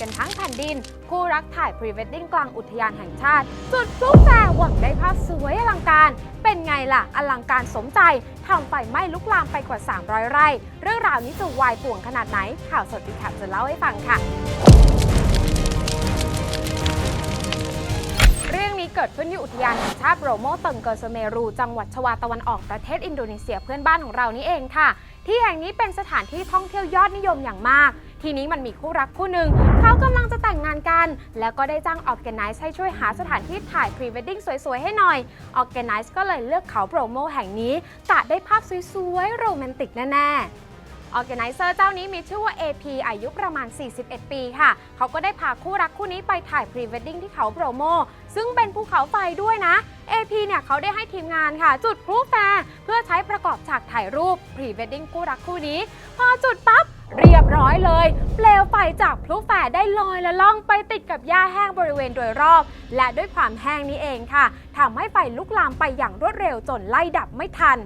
กันทั้งแผ่นดิน คู่รักถ่ายพรีเวดดิ้งกลางอุทยานแห่งชาติจุดพลุแฟร์หวังได้ภาพสวยอลังการ เป็นไงล่ะ อลังการสมใจทำไฟไหม้ลุกลามไปกว่า 300 ไร่ เรื่องราวนี้จะวายป่วงขนาดไหน ข่าวสดดีแคปจะเล่าให้ฟังค่ะเรื่องนี้เกิดขึ้นที่อุทยานแห่งชาติโรโมเติงเกอร์เซเมรู จังหวัดชวาตะวันออกประเทศอินโดนีเซียเพื่อนบ้านของเรานี่เองค่ะ ที่แห่งนี้เป็นสถานที่ท่องเที่ยวยอดนิยมอย่างมาก ทีนี้มันมีคู่รักคู่หนึ่งเขากำลังจะแต่งงานกัน แล้วก็ได้จ้างออแกไนซ์ให้ช่วยหาสถานที่ถ่ายพรีเวดดิ้งสวยๆ ให้หน่อยออแกไนซ์ก็เลยเลือกเขาโปรโมแห่งนี้กะได้ภาพสวยๆโรแมนติกแน่ๆออแกไนเซอร์เจ้านี้มีชื่อว่า AP อายุประมาณ 41 ปีค่ะ เขาก็ได้พาคู่รักคู่นี้ไปถ่ายพรีเวดดิ้งที่เขาโปรโม ซึ่งเป็นภูเขาไฟด้วยนะ AP เนี่ยเขาได้ให้ทีมงานค่ะ จุดพลุแฟร์เพื่อใช้ประกอบฉากถ่ายรูปพรีเวดดิ้งคู่รักคู่นี้ พอจุดปั๊บ เรียบร้อยเลย เปลวไฟจากพลุแฟร์ได้ลอยและล่องไปติดกับหญ้าแห้งบริเวณโดยรอบ และด้วยความแห้งนี้เองค่ะทำให้ไฟลุกลามไปอย่างรวดเร็วจนไล่ดับไม่ทัน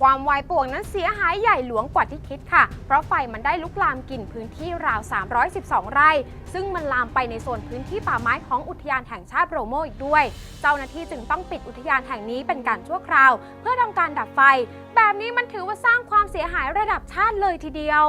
ความวายป่วงนั้นเสียหายใหญ่หลวงกว่าที่คิดค่ะ เพราะไฟมันได้ลุกลามกินพื้นที่ราว 312 ไร่ ซึ่งมันลามไปในส่วนพื้นที่ป่าไม้ของอุทยานแห่งชาติโรโมอีกด้วย เจ้าหน้าที่จึงต้องปิดอุทยานแห่งนี้เป็นการชั่วคราว เพื่อทำการดับไฟ แบบนี้มันถือว่าสร้างความเสียหายระดับชาติเลยทีเดียว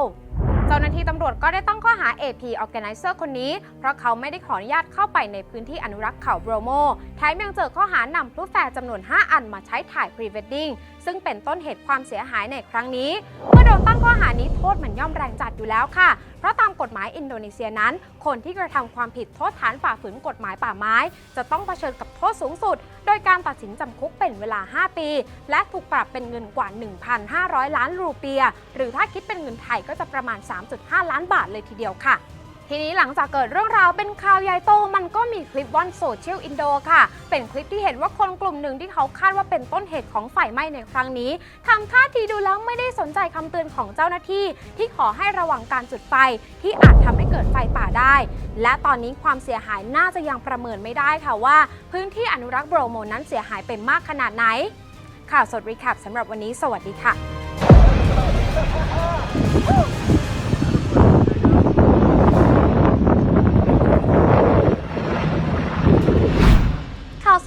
เจ้าหน้าที่ตำรวจก็ได้ตั้งข้อหา AP Organizer คนนี้ เพราะเขาไม่ได้ขออนุญาตเข้าไปในพื้นที่อนุรักษ์เขาโบรโมแถมยังเจอข้อหานำพลุแฟร์จำนวน 5 อันมาใช้ถ่ายพรีเวดดิ้งซึ่งเป็นต้นเหตุความเสียหายในครั้งนี้ เมื่อโดนตั้งข้อหานี้โทษมันย่อมแรงจัดอยู่แล้วค่ะเพราะตามกฎหมายอินโดนีเซียนั้น คนที่กระทำความผิดโทษฐานฝ่าฝืนกฎหมายป่าไม้ จะต้องเผชิญกับโทษสูงสุด โดยการตัดสินจำคุกเป็นเวลา 5 ปี และถูกปรับเป็นเงินกว่า 1,500 ล้านรูเปีย หรือถ้าคิดเป็นเงินไทยก็จะประมาณ 3.5 ล้านบาทเลยทีเดียวค่ะ ทีนี้หลังจากเกิดเรื่องราวเป็นข่าวใหญ่โตมันก็มีคลิปว่อนโซเชียลอินโดค่ะ เป็นคลิปที่เห็นว่าคนกลุ่มหนึ่งที่เขาคาดว่าเป็นต้นเหตุของไฟไหม้ในครั้งนี้ทำท่าทีดูแล้วไม่ได้สนใจคำเตือนของเจ้าหน้าที่ ที่ขอให้ระวังการจุดไฟที่อาจทำให้เกิดไฟป่าได้ และตอนนี้ความเสียหายน่าจะยังประเมินไม่ได้ค่ะว่า พื้นที่อนุรักษ์โบรโมนั้นเสียหายไปมากขนาดไหน ข่าวสดรีแคปสำหรับวันนี้ สวัสดีค่ะ ข่าวส